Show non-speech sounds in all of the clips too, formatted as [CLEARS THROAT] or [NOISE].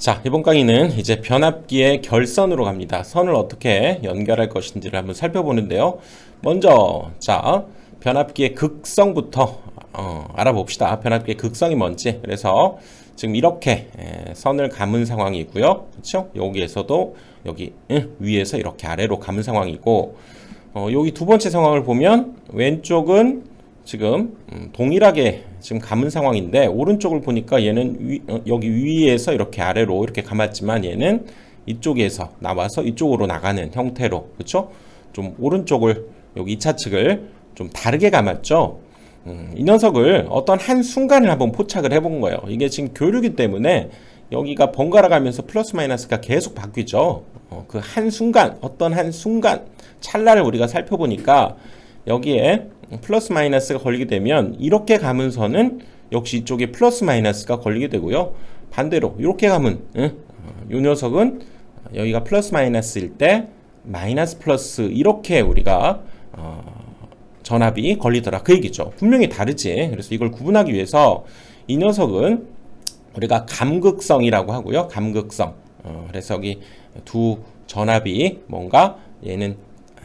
자, 이번 강의는 이제 변압기의 결선으로 갑니다. 선을 어떻게 연결할 것인지를 한번 살펴보는데요. 먼저, 자, 변압기의 극성부터 어, 알아봅시다. 변압기의 극성이 뭔지. 그래서 지금 이렇게 에, 선을 감은 상황이고요. 그렇죠? 여기에서도 여기 응, 위에서 이렇게 아래로 감은 상황이고 어, 여기 두 번째 상황을 보면 왼쪽은 지금 음, 동일하게 지금 감은 상황인데 오른쪽을 보니까 얘는 위, 어, 여기 위에서 이렇게 아래로 이렇게 감았지만 얘는 이쪽에서 나와서 이쪽으로 나가는 형태로 그렇죠? 좀 오른쪽을 여기 2차 측을 좀 다르게 감았죠. 음, 이 녀석을 어떤 한 순간을 한번 포착을 해본 거예요. 이게 지금 교류기 때문에 여기가 번갈아 가면서 플러스 마이너스가 계속 바뀌죠. 어, 그 한 순간, 어떤 한 순간, 찰나를 우리가 살펴보니까 여기에 플러스 마이너스가 걸리게 되면 이렇게 선은 역시 이쪽에 플러스 마이너스가 걸리게 되고요. 반대로 이렇게 감은 응? 이 녀석은 여기가 플러스 마이너스일 때 마이너스 플러스 이렇게 우리가 어, 전압이 걸리더라 그 얘기죠. 분명히 다르지. 그래서 이걸 구분하기 위해서 이 녀석은 우리가 감극성이라고 하고요. 감극성. 어, 그래서 여기 두 전압이 뭔가 얘는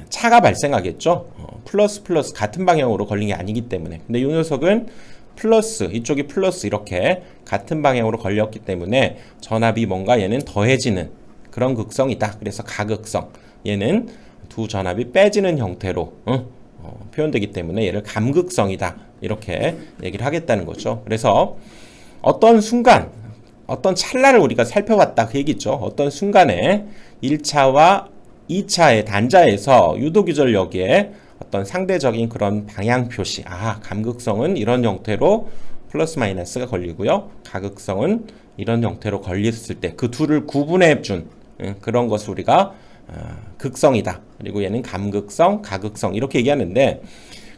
차가 발생하겠죠. 어, 플러스 플러스 같은 방향으로 걸린 게 아니기 때문에. 근데 이 녀석은 플러스 이쪽이 플러스 이렇게 같은 방향으로 걸렸기 때문에 전압이 뭔가 얘는 더해지는 그런 극성이다. 그래서 가극성. 얘는 두 전압이 빼지는 형태로 어, 어, 표현되기 때문에 얘를 감극성이다. 이렇게 얘기를 하겠다는 거죠. 그래서 어떤 순간 어떤 찰나를 우리가 살펴봤다 그 얘기죠. 어떤 순간에 1차와 2차의 단자에서 유도규절력에 어떤 상대적인 그런 방향 표시, 아, 감극성은 이런 형태로 플러스 마이너스가 걸리고요. 가극성은 이런 형태로 걸렸을 때 그 둘을 구분해 준 그런 것을 우리가 어, 극성이다. 그리고 얘는 감극성, 가극성 이렇게 얘기하는데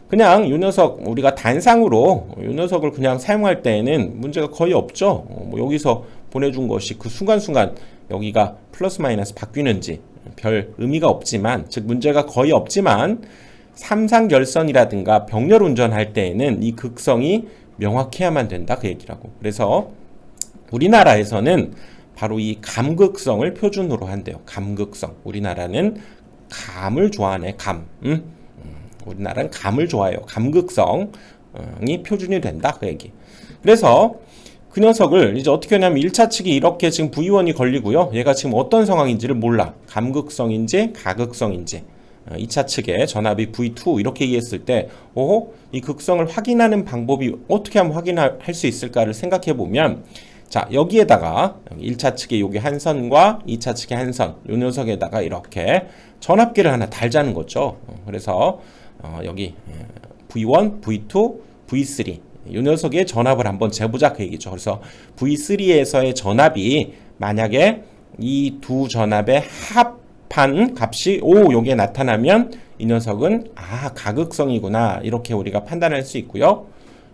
그냥 이 녀석 우리가 단상으로 이 녀석을 그냥 사용할 때에는 문제가 거의 없죠. 어, 뭐 여기서 보내준 것이 그 순간순간 여기가 플러스 마이너스 바뀌는지 별 의미가 없지만 즉 문제가 거의 없지만 삼상 결선이라든가 병렬 운전할 때에는 이 극성이 명확해야만 된다 그 얘기라고. 그래서 우리나라에서는 바로 이 감극성을 표준으로 한대요. 감극성. 우리나라는 감을 좋아하네. 감. 음? 우리나라는 감을 좋아해요. 감극성이 표준이 된다 그 얘기. 그래서 그 녀석을 이제 어떻게 하냐면 1차 측이 이렇게 지금 V1이 걸리고요. 얘가 지금 어떤 상황인지를 몰라. 감극성인지 가극성인지. 2차 어, 측에 전압이 V2 이렇게 얘기했을 때, 오, 이 극성을 확인하는 방법이 어떻게 하면 확인할 수 있을까를 생각해 보면, 자, 여기에다가 1차 측의 여기 한 선과 2차 측의 한 선, 요 녀석에다가 이렇게 전압계를 하나 달자는 거죠. 어, 그래서 어, 여기 V1, V2, V3 이 녀석의 전압을 한번 재보자 그 얘기죠. 그래서 V3에서의 전압이 만약에 이 두 전압의 합한 값이 오 요게 나타나면 이 녀석은 아 가극성이구나 이렇게 우리가 판단할 수 있고요.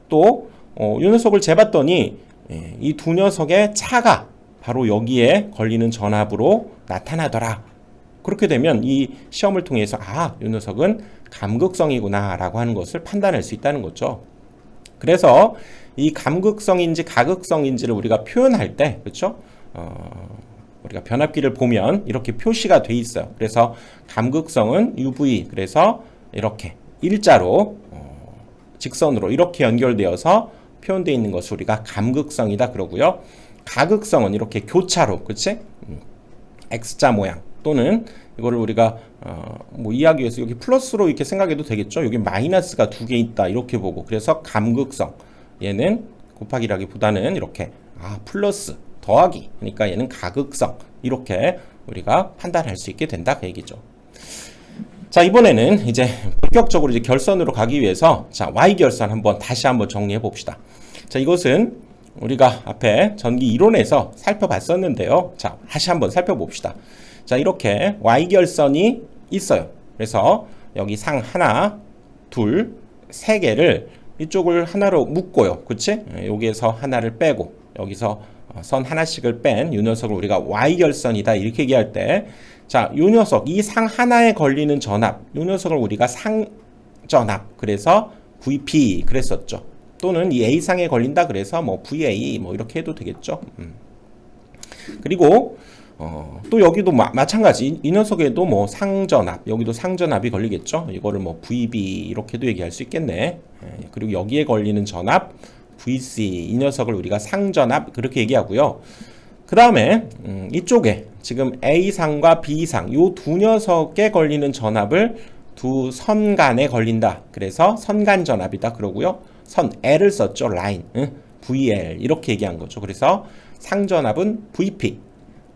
또 어, 이 녀석을 재봤더니 예, 이두 녀석의 차가 바로 여기에 걸리는 전압으로 나타나더라. 그렇게 되면 이 시험을 통해서 아, 이 녀석은 감극성이구나라고 하는 것을 판단할 수 있다는 거죠. 그래서 이 감극성인지 가극성인지를 우리가 표현할 때 그렇죠? 어, 우리가 변압기를 보면 이렇게 표시가 돼 있어요. 그래서 감극성은 UV 그래서 이렇게 일자로 어, 직선으로 이렇게 연결되어서 표현되어 있는 것을 우리가 감극성이다 그러고요. 가극성은 이렇게 교차로 그치? 음, X자 모양 또는 이거를 우리가 어, 뭐 이해하기 위해서 여기 플러스로 이렇게 생각해도 되겠죠. 여기 마이너스가 두 개 있다 이렇게 보고 그래서 감극성 얘는 곱하기라기보다는 이렇게 아 플러스 더하기 그러니까 얘는 가극성 이렇게 우리가 판단할 수 있게 된다 그 얘기죠. 자 이번에는 이제 본격적으로 이제 결선으로 가기 위해서 자 y 결선 한번 다시 한번 정리해 봅시다. 자 이것은 우리가 앞에 전기 이론에서 살펴봤었는데요. 자 다시 한번 살펴봅시다. 자, 이렇게 Y결선이 있어요. 그래서 여기 상 하나, 둘, 세 개를 이쪽을 하나로 묶고요. 그치? 예, 여기에서 하나를 빼고 여기서 어, 선 하나씩을 뺀 이 녀석을 우리가 Y결선이다 이렇게 얘기할 때 자, 이 녀석, 이 상 하나에 걸리는 전압, 이 녀석을 우리가 상전압, 그래서 VP 그랬었죠. 또는 이 A상에 걸린다 그래서 뭐 VA 뭐 이렇게 해도 되겠죠. 음. 그리고 어, 또 여기도 마, 마찬가지. 이, 이 녀석에도 뭐 상전압 여기도 상전압이 걸리겠죠? 이거를 뭐 VB 이렇게도 얘기할 수 있겠네. 예, 그리고 여기에 걸리는 전압 VC 이 녀석을 우리가 상전압 그렇게 얘기하고요. 그 다음에 음, 이쪽에 지금 A상과 B상 요두 녀석에 걸리는 전압을 두 선 간에 걸린다. 그래서 선간 전압이다 그러고요. 선 L을 썼죠 라인. 응? VL 이렇게 얘기한 거죠. 그래서 상전압은 VP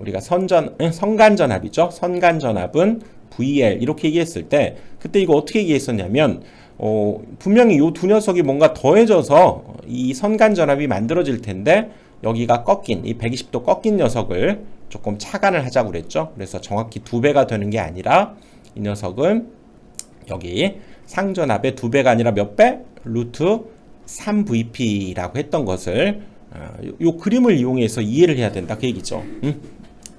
우리가 선전 응, 선간전압이죠. 선간전압은 VL 이렇게 얘기했을 때 그때 이거 어떻게 얘기했었냐면 어, 분명히 이 두 녀석이 뭔가 더해져서 이 선간전압이 만들어질 텐데 여기가 꺾인 이 120도 꺾인 녀석을 조금 차간을 하자고 그랬죠. 그래서 정확히 두 배가 되는 게 아니라 이 녀석은 여기 상전압의 두 배가 아니라 몇 배? 루트 3VP라고 했던 것을 어, 요, 요 그림을 이용해서 이해를 해야 된다 그 얘기죠. 음?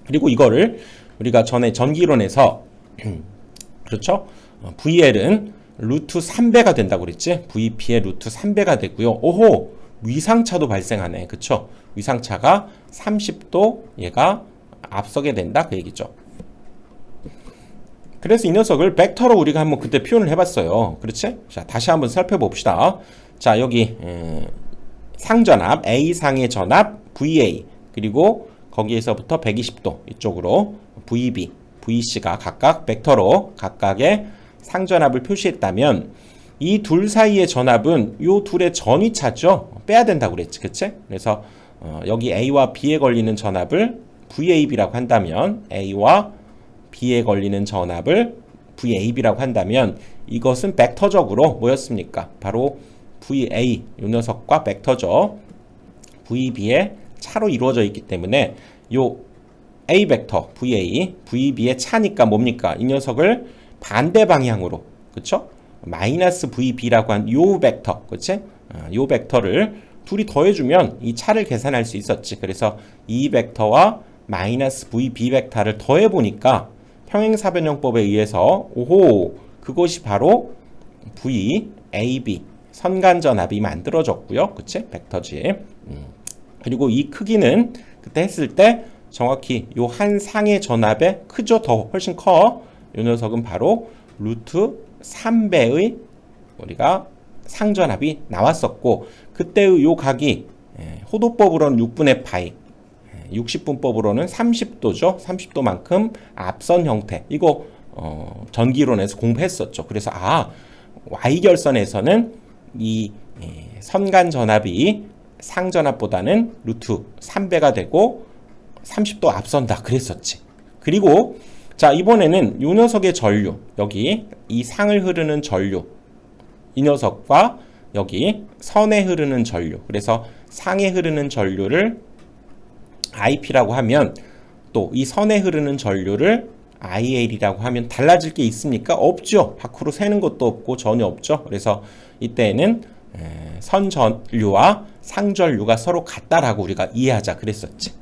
그리고 이거를 우리가 전에 전기론에서 [CLEARS THROAT] 그렇죠? 어, VL은 루트 3배가 된다고 그랬지? VP의 루트 3배가 되고요. 오호! 위상차도 발생하네. 그쵸? 위상차가 30도 얘가 앞서게 된다. 그 얘기죠. 그래서 이 녀석을 벡터로 우리가 한번 그때 표현을 해봤어요. 그렇지? 자, 다시 한번 살펴봅시다. 자, 여기 음, 상전압, A상의 전압, VA, 그리고 거기에서부터 120도 이쪽으로 VB, VC가 각각 벡터로 각각의 상전압을 표시했다면 이 둘 사이의 전압은 요 둘의 전위차죠. 빼야 된다고 그랬지. 그치? 그래서 어, 여기 A와 B에 걸리는 전압을 VAB라고 한다면 A와 B에 걸리는 전압을 VAB라고 한다면 이것은 벡터적으로 뭐였습니까? 바로 VA 요 녀석과 벡터죠. VB의 차로 이루어져 있기 때문에 요 A 벡터 VA, VB의 차니까 뭡니까? 이 녀석을 반대 방향으로 그쵸? 마이너스 VB라고 한 요 벡터 그치? 아, 요 벡터를 둘이 더해주면 이 차를 계산할 수 있었지. 그래서 이 벡터와 마이너스 VB 벡터를 더해보니까 평행사변형법에 의해서 오호 그것이 바로 VAB 선간전압이 만들어졌고요. 그치? 벡터지. 음. 그리고 이 크기는 그때 했을 때 정확히 요 한 상의 전압에 크죠? 더 훨씬 커. 요 녀석은 바로 루트 3배의 우리가 상전압이 나왔었고 그때의 요 각이 예, 호도법으로는 6분의 파이 60분법으로는 30도죠. 30도만큼 앞선 형태. 이거 어, 전기론에서 공부했었죠. 그래서 아 Y결선에서는 이 예, 선간 전압이 상전압보다는 루트 3배가 되고 30도 앞선다 그랬었지. 그리고 자 이번에는 이 녀석의 전류 여기 이 상을 흐르는 전류 이 녀석과 여기 선에 흐르는 전류 그래서 상에 흐르는 전류를 IP라고 하면 또 이 선에 흐르는 전류를 IL이라고 하면 달라질 게 있습니까? 없죠. 밖으로 새는 것도 없고 전혀 없죠. 그래서 이때는 선전류와 상전류가 서로 같다라고 우리가 이해하자 그랬었지.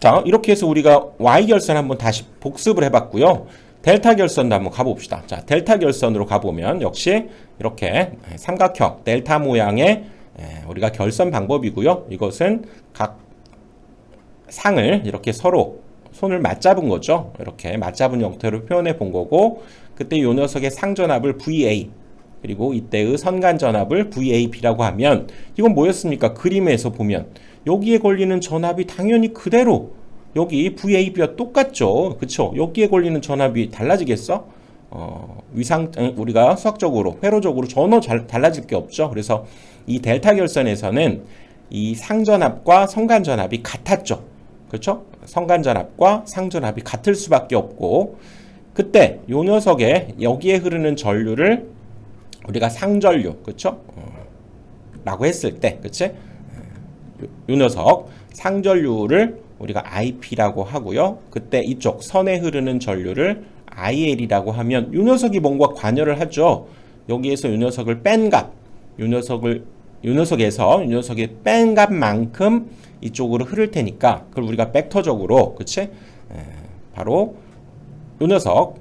자, 이렇게 해서 우리가 Y결선 한번 다시 복습을 해봤고요. 델타 결선도 한번 가봅시다. 자, 델타 결선으로 가보면 역시 이렇게 삼각형 델타 모양의 우리가 결선 방법이고요. 이것은 각 상을 이렇게 서로 손을 맞잡은 거죠. 이렇게 맞잡은 형태로 표현해 본 거고 그때 이 녀석의 상전압을 VA 그리고 이때의 선간 전압을 VAB라고 하면 이건 뭐였습니까? 그림에서 보면 여기에 걸리는 전압이 당연히 그대로 여기 VAB와 똑같죠. 그쵸? 여기에 걸리는 전압이 달라지겠어? 어, 위상, 우리가 수학적으로, 회로적으로 전혀 잘, 달라질 게 없죠. 그래서 이 델타 결선에서는 이 상전압과 성간전압이 같았죠. 그렇죠? 성간전압과 상전압이 같을 수밖에 없고 그때 요 녀석에 여기에 흐르는 전류를 우리가 상전류, 그쵸? 어, 라고 했을 때, 그치? 요, 요 녀석, 상전류를 우리가 IP라고 하고요. 그때 이쪽 선에 흐르는 전류를 IL이라고 하면 요 녀석이 뭔가 관여를 하죠. 여기에서 요 녀석을 뺀 값, 요 녀석을 요 녀석에서 요 녀석의 뺀 값만큼 이쪽으로 흐를 테니까 그걸 우리가 벡터적으로 그치? 에, 바로 요 녀석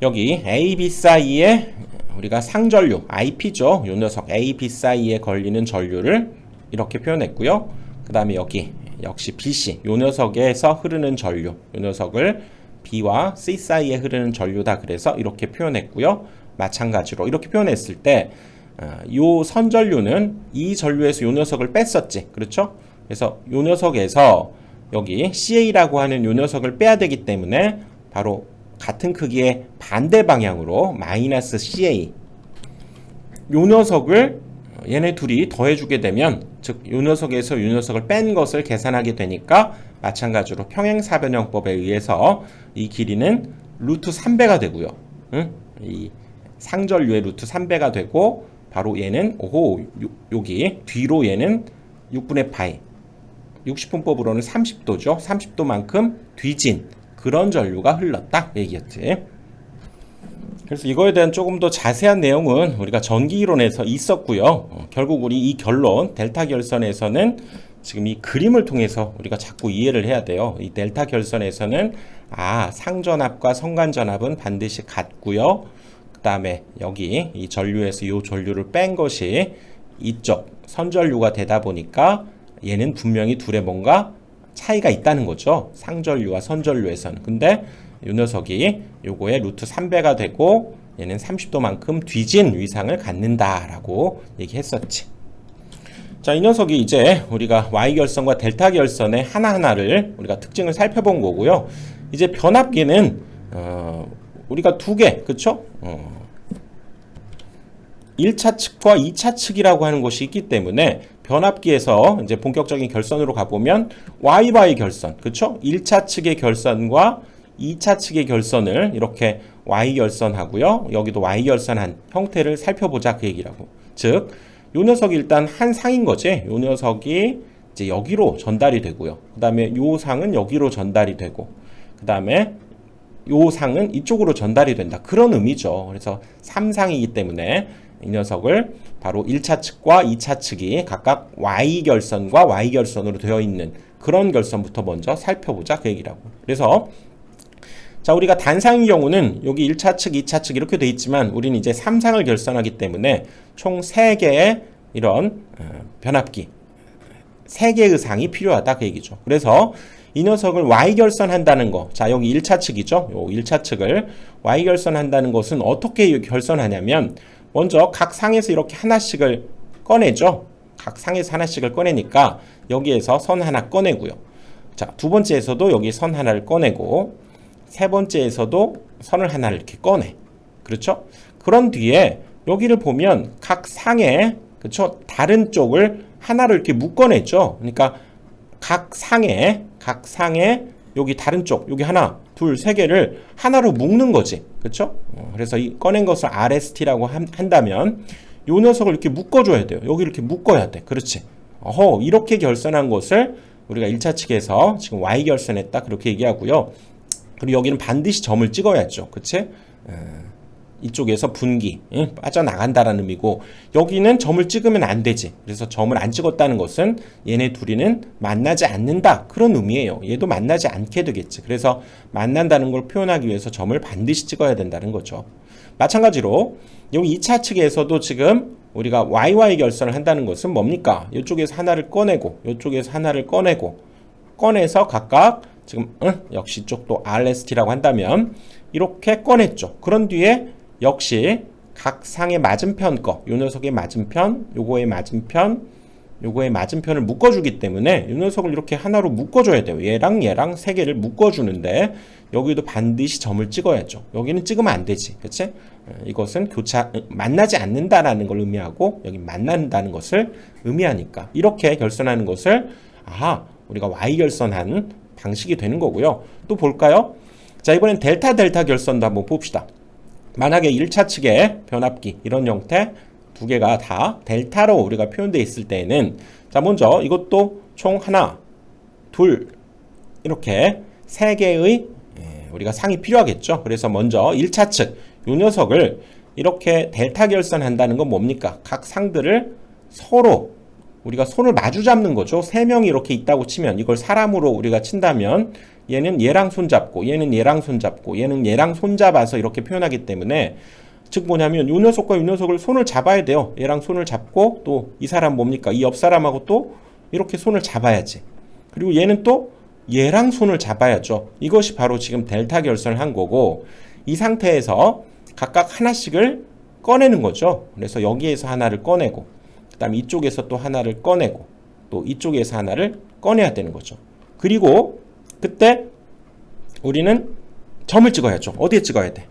여기 A, B 사이에 우리가 상전류, IP죠. 요 녀석 A, B 사이에 걸리는 전류를 이렇게 표현했고요. 그 다음에 여기 역시 BC 요 녀석에서 흐르는 전류 요 녀석을 B와 C 사이에 흐르는 전류다 그래서 이렇게 표현했고요. 마찬가지로 이렇게 표현했을 때 어, 요 선전류는 이 전류에서 요 녀석을 뺐었지. 그렇죠? 그래서 요 녀석에서 여기 CA라고 하는 요 녀석을 빼야 되기 때문에 바로 같은 크기의 반대 방향으로 마이너스 CA 요 녀석을 얘네 둘이 더해주게 되면 즉 요 녀석에서 요 녀석을 뺀 것을 계산하게 되니까 마찬가지로 평행사변형법에 의해서 이 길이는 루트 3배가 되고요. 응? 이 상전류의 루트 3배가 되고 바로 얘는 오호 요, 여기 뒤로 얘는 6분의 파이 60분법으로는 30도죠. 30도만큼 뒤진 그런 전류가 흘렀다 그 얘기였지. 그래서 이거에 대한 조금 더 자세한 내용은 우리가 전기 이론에서 있었고요. 어, 결국 우리 이 결론 델타 결선에서는 지금 이 그림을 통해서 우리가 자꾸 이해를 해야 돼요. 이 델타 결선에서는 아 상전압과 성간전압은 반드시 같고요. 그 다음에 여기 이 전류에서 이 전류를 뺀 것이 이쪽 선전류가 되다 보니까 얘는 분명히 둘의 뭔가 차이가 있다는 거죠. 상전류와 선전류에서는. 근데 이 녀석이 요거의 루트 3배가 되고 얘는 30도만큼 뒤진 위상을 갖는다라고 얘기했었지. 자, 이 녀석이 이제 우리가 Y 결선과 델타 결선의 하나하나를 우리가 특징을 살펴본 거고요. 이제 변압기는 어, 우리가 두 개, 그쵸? 어, 1차 측과 2차 측이라고 하는 것이 있기 때문에 변압기에서 이제 본격적인 결선으로 가보면 Y-Y 결선, 그쵸? 1차 측의 결선과 2차 측의 결선을 이렇게 Y 결선하고요. 여기도 Y 결선한 형태를 살펴보자 그 얘기라고. 즉, 요 녀석이 일단 한 상인 거지. 요 녀석이 이제 여기로 전달이 되고요. 그 다음에 요 상은 여기로 전달이 되고, 그 다음에 요 상은 이쪽으로 전달이 된다. 그런 의미죠. 그래서 3상이기 때문에 이 녀석을 바로 1차 측과 2차 측이 각각 Y 결선과 Y 결선으로 되어 있는 그런 결선부터 먼저 살펴보자 그 얘기라고. 그래서 자, 우리가 단상의 경우는 여기 1차 측, 2차 측 이렇게 돼 있지만 우리는 이제 3상을 결선하기 때문에 총 3개의 이런 어, 변압기 3개의 상이 필요하다 그 얘기죠. 그래서 이 녀석을 Y 결선한다는 거. 자, 여기 1차 측이죠. 요 1차 측을 Y 결선한다는 것은 어떻게 결선하냐면 먼저 각 상에서 이렇게 하나씩을 꺼내죠. 각 상에서 하나씩을 꺼내니까 여기에서 선 하나 꺼내고요. 자, 두 번째에서도 여기 선 하나를 꺼내고 세 번째에서도 선을 하나를 이렇게 꺼내. 그렇죠? 그런 뒤에 여기를 보면 각 상에 그렇죠? 다른 쪽을 하나로 이렇게 묶어냈죠. 그러니까 각 상에 각 상에 여기 다른 쪽 여기 하나 둘 세 개를 하나로 묶는 거지. 그렇죠? 어, 그래서 이 꺼낸 것을 RST라고 한다면 요 녀석을 이렇게 묶어줘야 돼요. 여기 이렇게 묶어야 돼. 그렇지. 어허 이렇게 결선한 것을 우리가 1차 측에서 지금 Y 결선했다 그렇게 얘기하고요. 그리고 여기는 반드시 점을 찍어야죠. 그치? 이쪽에서 분기 응? 빠져나간다라는 의미고 여기는 점을 찍으면 안 되지. 그래서 점을 안 찍었다는 것은 얘네 둘이는 만나지 않는다 그런 의미예요. 얘도 만나지 않게 되겠지. 그래서 만난다는 걸 표현하기 위해서 점을 반드시 찍어야 된다는 거죠. 마찬가지로 여기 2차 측에서도 지금 우리가 YY 결선을 한다는 것은 뭡니까? 이쪽에서 하나를 꺼내고 이쪽에서 하나를 꺼내고 꺼내서 각각 지금 응? 역시 쪽도 RST라고 한다면 이렇게 꺼냈죠. 그런 뒤에 역시 각 상의 맞은편 거, 요 녀석의 맞은편, 요거의 맞은편, 요거의 맞은편을 묶어주기 때문에 요 녀석을 이렇게 하나로 묶어줘야 돼요. 얘랑 얘랑 세 개를 묶어주는데 여기도 반드시 점을 찍어야죠. 여기는 찍으면 안 되지, 그렇지? 이것은 교차 만나지 않는다라는 걸 의미하고 여기 만난다는 것을 의미하니까 이렇게 결선하는 것을 아 우리가 Y 결선한 방식이 되는 거고요. 또 볼까요? 자, 이번엔 델타 델타 결선도 한번 봅시다. 만약에 1차 측의 변압기 이런 형태 두 개가 다 델타로 우리가 표현되어 있을 때에는 자, 먼저 이것도 총 하나, 둘 이렇게 세 개의 예, 우리가 상이 필요하겠죠. 그래서 먼저 1차 측, 요 녀석을 이렇게 델타 결선한다는 건 뭡니까? 각 상들을 서로 우리가 손을 마주 잡는 거죠. 세 명이 이렇게 있다고 치면 이걸 사람으로 우리가 친다면 얘는 얘랑 손 잡고 얘는 얘랑 손 잡고 얘는 얘랑 손 잡아서 이렇게 표현하기 때문에 즉 뭐냐면 요 녀석과 요 녀석을 손을 잡아야 돼요. 얘랑 손을 잡고 또 이 사람 뭡니까? 이 옆 사람하고 또 이렇게 손을 잡아야지. 그리고 얘는 또 얘랑 손을 잡아야죠. 이것이 바로 지금 델타 결선을 한 거고 이 상태에서 각각 하나씩을 꺼내는 거죠. 그래서 여기에서 하나를 꺼내고 그다음 이쪽에서 또 하나를 꺼내고 또 이쪽에서 하나를 꺼내야 되는 거죠. 그리고 그때 우리는 점을 찍어야죠. 어디에 찍어야 돼?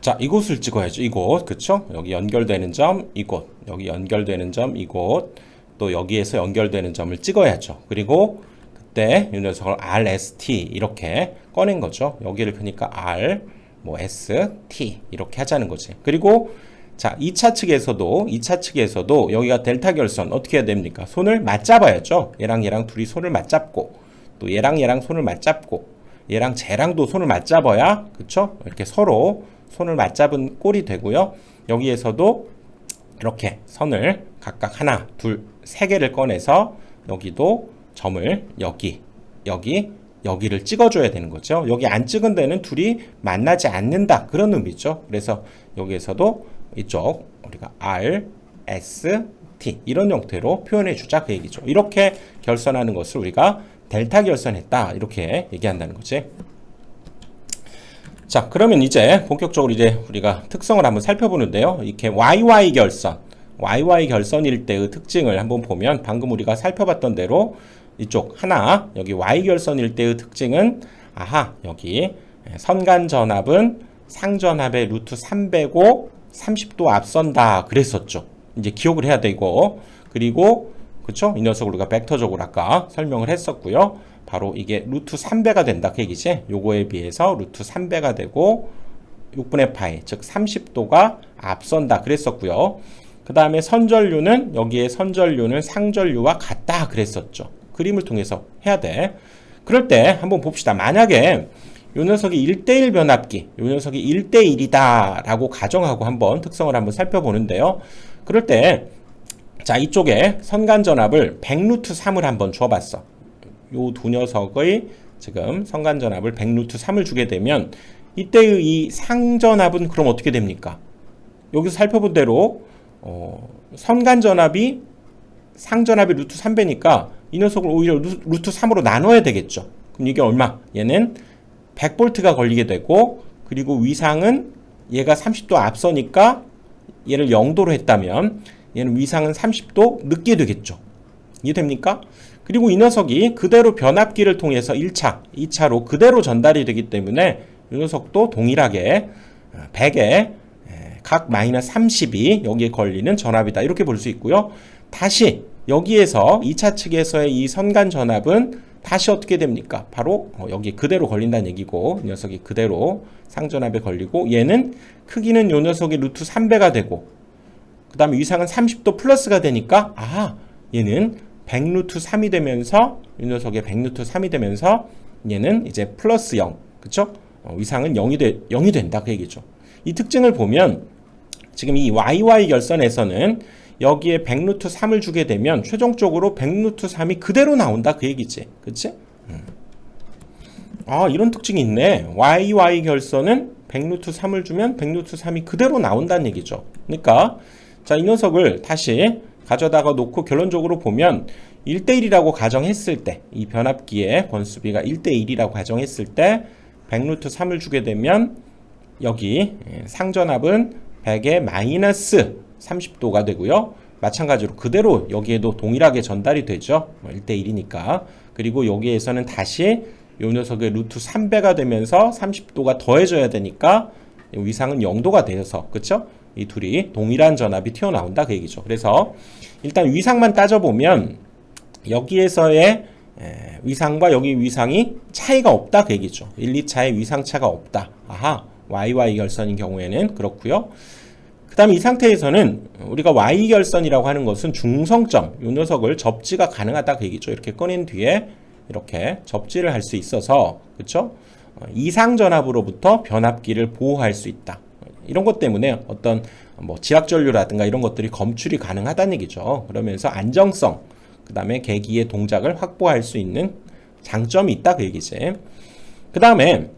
자, 이곳을 찍어야죠. 이곳. 그쵸? 여기 연결되는 점, 이곳. 여기 연결되는 점, 이곳. 또 여기에서 연결되는 점을 찍어야죠. 그리고 그때 이 녀석을 RST 이렇게 꺼낸 거죠. 여기를 그러니까 R, 뭐 S, T 이렇게 하자는 거지. 그리고 자, 2차 측에서도 2차 측에서도 여기가 델타 결선 어떻게 해야 됩니까? 손을 맞잡아야죠. 얘랑 얘랑 둘이 손을 맞잡고 또 얘랑 얘랑 손을 맞잡고 얘랑 쟤랑도 손을 맞잡아야 그쵸? 이렇게 서로 손을 맞잡은 꼴이 되고요. 여기에서도 이렇게 선을 각각 하나, 둘, 세 개를 꺼내서 여기도 점을 여기, 여기, 여기를 찍어줘야 되는 거죠. 여기 안 찍은 데는 둘이 만나지 않는다. 그런 의미죠. 그래서 여기에서도 이쪽 우리가 R, S, T 이런 형태로 표현해 주자 그 얘기죠. 이렇게 결선하는 것을 우리가 델타 결선했다. 이렇게 얘기한다는 거지. 자, 그러면 이제 본격적으로 이제 우리가 특성을 한번 살펴보는데요. 이렇게 YY 결선, YY 결선일 때의 특징을 한번 보면 방금 우리가 살펴봤던 대로 이쪽 하나 여기 Y 결선일 때의 특징은 아하 여기 선간 전압은 상전압의 루트 300고 30도 앞선다 그랬었죠. 이제 기억을 해야 되고 그리고 그쵸? 이 녀석을 우리가 벡터적으로 아까 설명을 했었고요. 바로 이게 루트 3배가 된다 그 얘기지. 요거에 비해서 루트 3배가 되고 6분의 파이 즉 30도가 앞선다 그랬었고요. 그 다음에 선전류는 여기에 선전류는 상전류와 같다 그랬었죠. 그림을 통해서 해야 돼. 그럴 때 한번 봅시다. 만약에 요 녀석이 1대1 변압기, 요 녀석이 1대1이다 라고 가정하고 한번 특성을 한번 살펴보는데요. 그럴 때, 자, 이쪽에 선간전압을 100루트 3을 한번 줘봤어. 요 두 녀석의 지금 선간전압을 100루트 3을 주게 되면 이때의 이 상전압은 그럼 어떻게 됩니까? 여기서 살펴본 대로 어, 선간전압이 상전압이 루트 3배니까 이 녀석을 오히려 루트 3으로 나눠야 되겠죠. 그럼 이게 얼마? 얘는 100볼트가 걸리게 되고 그리고 위상은 얘가 30도 앞서니까 얘를 0도로 했다면 얘는 위상은 30도 늦게 되겠죠. 이해됩니까? 그리고 이 녀석이 그대로 변압기를 통해서 1차, 2차로 그대로 전달이 되기 때문에 이 녀석도 동일하게 100에 각 마이너스 30이 여기에 걸리는 전압이다. 이렇게 볼 수 있고요. 다시 여기에서 2차 측에서의 이 선간 전압은 다시 어떻게 됩니까? 바로 어, 여기 그대로 걸린다는 얘기고 이 녀석이 그대로 상전압에 걸리고 얘는 크기는 이 녀석이 루트 3배가 되고 그 다음에 위상은 30도 플러스가 되니까 아 얘는 100루트 3이 되면서 이 녀석의 100루트 3이 되면서 얘는 이제 플러스 0 그쵸? 어, 위상은 0이, 되, 0이 된다 그 얘기죠 이 특징을 보면 지금 이 YY 결선에서는 여기에 100루트 3을 주게 되면 최종적으로 100루트 3이 그대로 나온다 그 얘기지. 그치? 음. 아 이런 특징이 있네. YY 결선은 100루트 3을 주면 100루트 3이 그대로 나온다는 얘기죠. 그러니까 자 이 녀석을 다시 가져다가 놓고 결론적으로 보면 1대1이라고 가정했을 때 이 변압기의 권수비가 1대1이라고 가정했을 때 100루트 3을 주게 되면 여기 예, 상전압은 100의 마이너스 30도가 되고요. 마찬가지로 그대로 여기에도 동일하게 전달이 되죠. 1대1이니까. 뭐 그리고 여기에서는 다시 요 녀석의 루트 3배가 되면서 30도가 더해져야 되니까 위상은 0도가 되어서 그쵸? 이 둘이 동일한 전압이 튀어나온다 그 얘기죠. 그래서 일단 위상만 따져보면 여기에서의 위상과 여기 위상이 차이가 없다 그 얘기죠. 1, 2차의 위상 차가 없다. 아하 YY 결선인 경우에는 그렇고요. 다음에 이 상태에서는 우리가 Y 결선이라고 하는 것은 중성점, 요 녀석을 접지가 가능하다 그 얘기죠. 이렇게 꺼낸 뒤에 이렇게 접지를 할 수 있어서 그렇죠? 이상 전압으로부터 변압기를 보호할 수 있다. 이런 것 때문에 어떤 뭐 지압 전류라든가 이런 것들이 검출이 가능하다는 얘기죠. 그러면서 안정성, 그 다음에 계기의 동작을 확보할 수 있는 장점이 있다 그 얘기지. 그 다음에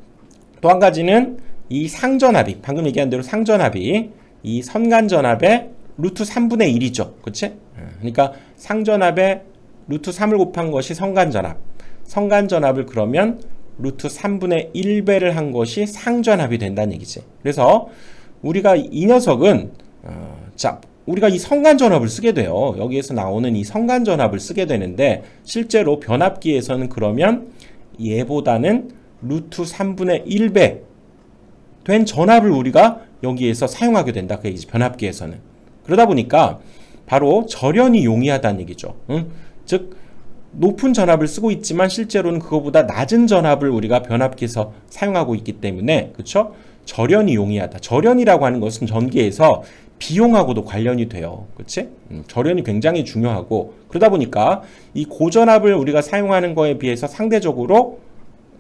또 한 가지는 이 상전압이 방금 얘기한 대로 상전압이 이 선간전압의 루트 3분의 1이죠. 그치? 그러니까 상전압에 루트 3을 곱한 것이 성간전압. 성간전압을 그러면 루트 3분의 1배를 한 것이 상전압이 된다는 얘기지. 그래서 우리가 이 녀석은 어, 자 우리가 이 성간전압을 쓰게 돼요. 여기에서 나오는 이 성간전압을 쓰게 되는데 실제로 변압기에서는 그러면 얘보다는 루트 3분의 1배 된 전압을 우리가 여기에서 사용하게 된다. 그 얘기지. 변압기에서는. 그러다 보니까 바로 절연이 용이하다는 얘기죠. 응? 즉 높은 전압을 쓰고 있지만 실제로는 그거보다 낮은 전압을 우리가 변압기에서 사용하고 있기 때문에 그렇죠? 절연이 용이하다. 절연이라고 하는 것은 전기에서 비용하고도 관련이 돼요. 그렇지? 음, 절연이 굉장히 중요하고 그러다 보니까 이 고전압을 우리가 사용하는 거에 비해서 상대적으로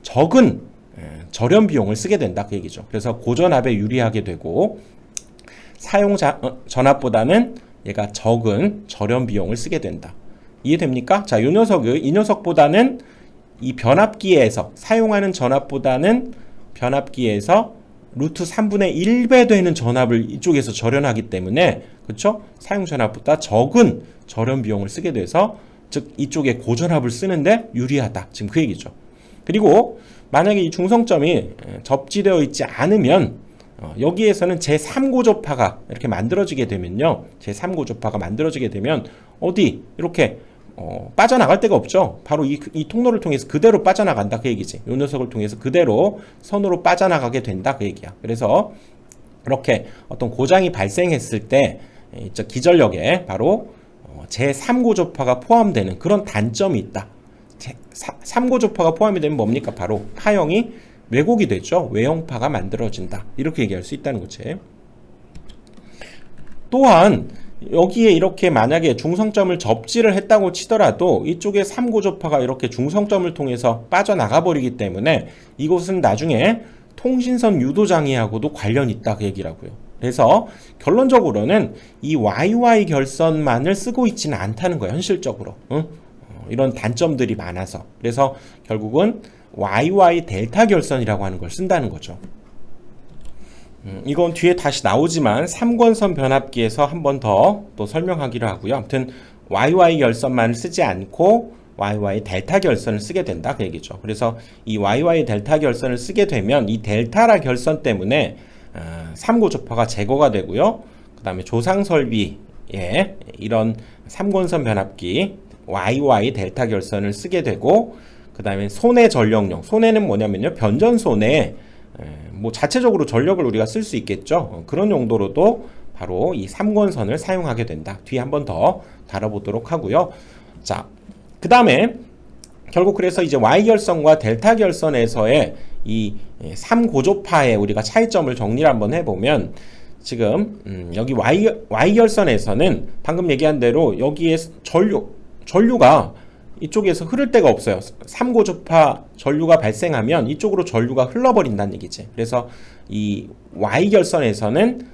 적은 예, 절연 비용을 쓰게 된다 그 얘기죠. 그래서 고전압에 유리하게 되고 사용 자 어, 전압보다는 얘가 적은 절연 비용을 쓰게 된다. 이해됩니까? 자, 이 녀석이 이 녀석보다는 이 변압기에서 사용하는 전압보다는 변압기에서 루트 3분의 1배 되는 전압을 이쪽에서 절연하기 때문에 그렇죠? 사용 전압보다 적은 절연 비용을 쓰게 돼서 즉 이쪽에 고전압을 쓰는데 유리하다. 지금 그 얘기죠. 그리고 만약에 이 중성점이 접지되어 있지 않으면 어, 여기에서는 제3고조파가 이렇게 만들어지게 되면요. 제3고조파가 만들어지게 되면 어디 이렇게 어, 빠져나갈 데가 없죠. 바로 이, 이 통로를 통해서 그대로 빠져나간다 그 얘기지. 이 녀석을 통해서 그대로 선으로 빠져나가게 된다 그 얘기야. 그래서 이렇게 어떤 고장이 발생했을 때 기전력에 바로 어, 제3고조파가 포함되는 그런 단점이 있다. 3고조파가 포함이 되면 뭡니까? 바로 파형이 왜곡이 되죠. 외형파가 만들어진다. 이렇게 얘기할 수 있다는 거지. 또한 여기에 이렇게 만약에 중성점을 접지를 했다고 치더라도 이쪽에 3고조파가 이렇게 중성점을 통해서 빠져나가 버리기 때문에 이곳은 나중에 통신선 유도장애하고도 관련이 있다 그 얘기라고요. 그래서 결론적으로는 이 YY 결선만을 쓰고 있지는 않다는 거예요. 현실적으로. 응? 이런 단점들이 많아서 그래서 결국은 YY 델타 결선이라고 하는 걸 쓴다는 거죠. 음, 이건 뒤에 다시 나오지만 3권선 변압기에서 한 번 더 또 설명하기로 하고요. 아무튼 YY 결선만을 쓰지 않고 YY 델타 결선을 쓰게 된다 그 얘기죠. 그래서 이 YY 델타 결선을 쓰게 되면 이 델타라 결선 때문에 어, 3고조파가 제거가 되고요. 그 다음에 조상 설비에 이런 3권선 변압기 YY 델타 결선을 쓰게 되고 그 다음에 손해 전력용. 손해는 뭐냐면요. 변전 손해. 뭐 자체적으로 전력을 우리가 쓸 수 있겠죠. 어, 그런 용도로도 바로 이 3권선을 사용하게 된다. 뒤에 한 번 더 다뤄보도록 하고요. 자그 다음에 결국 그래서 이제 Y 결선과 델타 결선에서의 이 3고조파의 우리가 차이점을 정리를 한번 해보면 지금 음 여기 Y, Y 결선에서는 방금 얘기한 대로 여기에 전력 전류가 이쪽에서 흐를 데가 없어요. 3고주파 전류가 발생하면 이쪽으로 전류가 흘러버린다는 얘기지. 그래서 이 Y결선에서는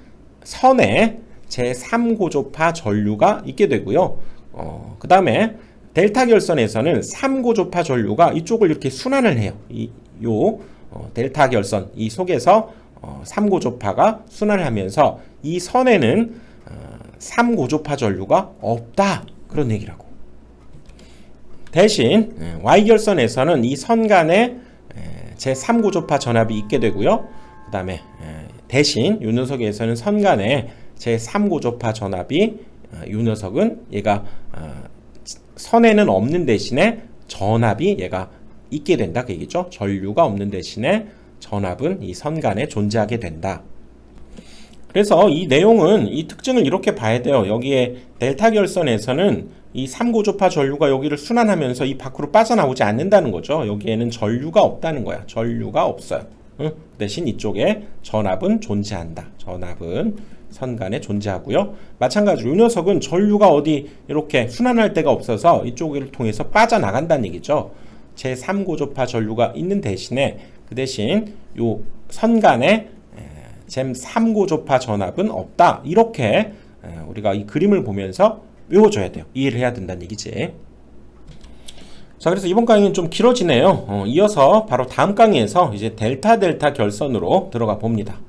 선에 제3고조파 전류가 있게 되고요. 어, 그 다음에 델타 결선에서는 3고조파 전류가 이쪽을 이렇게 순환을 해요. 이, 요, 어, 델타 결선, 이 속에서 어, 3고조파가 순환을 하면서 이 선에는 어, 3고조파 전류가 없다. 그런 얘기라고. 대신 예, Y결선에서는 이 선 간에 예, 제3고조파 전압이 있게 되고요. 그 다음에 예, 대신 이 녀석에서는 선 간에 제3고조파 전압이 어, 이 녀석은 얘가 어, 선에는 없는 대신에 전압이 얘가 있게 된다 그 얘기죠. 전류가 없는 대신에 전압은 이 선 간에 존재하게 된다. 그래서 이 내용은 이 특징을 이렇게 봐야 돼요. 여기에 델타 결선에서는 이 3고조파 전류가 여기를 순환하면서 이 밖으로 빠져나오지 않는다는 거죠. 여기에는 전류가 없다는 거야. 전류가 없어요. 응? 대신 이쪽에 전압은 존재한다. 전압은 선간에 존재하고요. 마찬가지로 이 녀석은 전류가 어디 이렇게 순환할 데가 없어서 이쪽을 통해서 빠져나간다는 얘기죠. 제3고조파 전류가 있는 대신에 그 대신 요 선간에 잼 3고 조파 전압은 없다. 이렇게 우리가 이 그림을 보면서 외워줘야 돼요. 이해를 해야 된다는 얘기지. 자, 그래서 이번 강의는 좀 길어지네요. 어, 이어서 바로 다음 강의에서 이제 델타 델타 결선으로 들어가 봅니다.